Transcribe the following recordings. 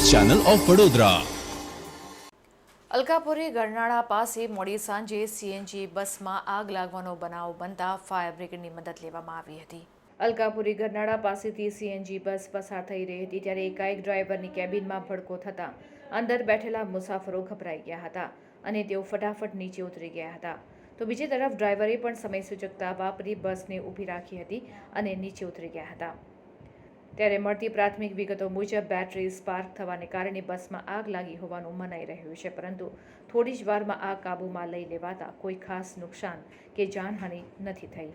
Channel of Vadodara. Alkapuri ગરનાળા પાસે મોડી સાંજે સીએનજી બસમાં આગ લાગવાનો બનાવ બનતા ફાયર બ્રિગેડની મદદ લેવામાં આવી હતી. અલકાપુરી ગરનાળા પાસેથી સીએનજી બસ પસાર થઈ રહી હતી ત્યારે એકાએક ડ્રાઈવરની કેબિનમાં ભડકો થતાં અંદર બેઠેલા મુસાફરો ગભરાઈ ગયા હતા અને તેઓ ફટાફટ નીચે ઉતરી ગયા હતા. તો બીજી તરફ ડ્રાઈવરે પણ સમય સૂચકતા વાપરી બસને ઊભી રાખી હતી અને નીચે ઉતરી ગયા હતા. ત્યારે મળતી પ્રાથમિક વિગતો મુજબ બેટરી સ્પાર્ક થવાને કારણે બસમાં આગ લાગી હોવાનું મનાઈ રહ્યું છે. પરંતુ થોડી જ વારમાં આગ કાબૂમાં લઈ લેવાતા કોઈ ખાસ નુકસાન કે જાનહાનિ નથી થઈ.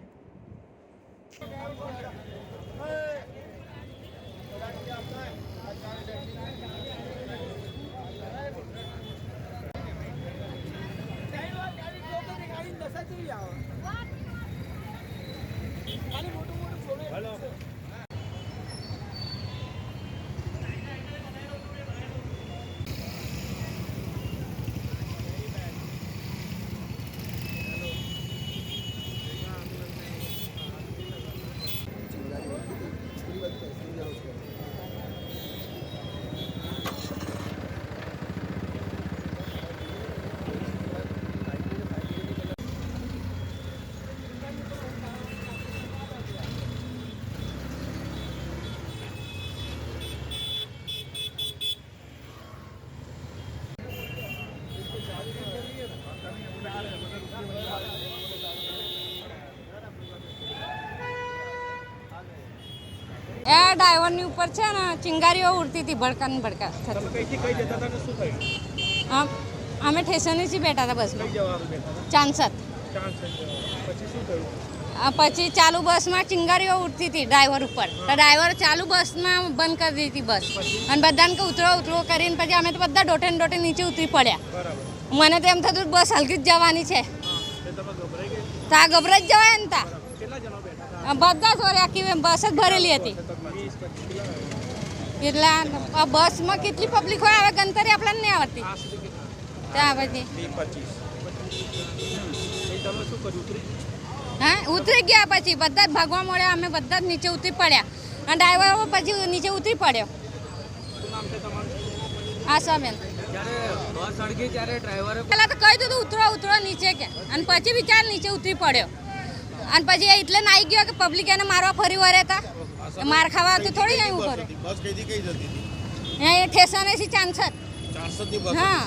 એ ડ્રાઈવરની ઉપર છે ને ચિંગારીઓ ઉડતી હતી ભડકા ને ભડકા થતી. અમે ઠેસરથી બેઠા હતા બસમાં. ચાંસદ. પછી આ પછી ચાલુ બસમાં ચિંગારીઓ ઉડતી હતી ડ્રાઈવર ઉપર. તો ડ્રાઈવર ચાલુ બસમાં બંધ કરી દીધી બસ. અને બધાને ઉતરો ઉતરો કરીને પછી અમે તો બધા ડોટે ને ડોટે નીચે ઉતરી પડ્યા. મને તો એમ થતું બસ હલકી જ જવાની છે. તા ગભરાઈ જ જવાય ને તા. બધા સોરી આખી બસ જ ભરેલી હતી. કેટલા આ બસમાં કેટલી પબ્લિક હોય હવે ગણતરી આપણને નહીં આવડતી. આ સુધી કેટલા ત્યાં પછી. હા ઉતરી ગયા પછી. બધા જ ભાગવા મળ્યા. અમે બધા જ નીચે ઉતરી પડ્યા. અને ડ્રાઈવર પછી નીચે ઉતરી પડ્યો. હા ડ્રાઈવરે પહેલાં તો કહી દીધું ઉતરો ઉતરો નીચે કે. અને પછી વિચાર નીચે ઉતરી પડ્યો. અને પછી એટલે નાઈ ગયો કે પબ્લિક એને મારવા ફરી વરે હતા. માર ખાવા તો થોડી અહીં ઉપર બસ કઈ જતી હતી? અહીંયા ઠેસાનેથી ચાંસદ હા.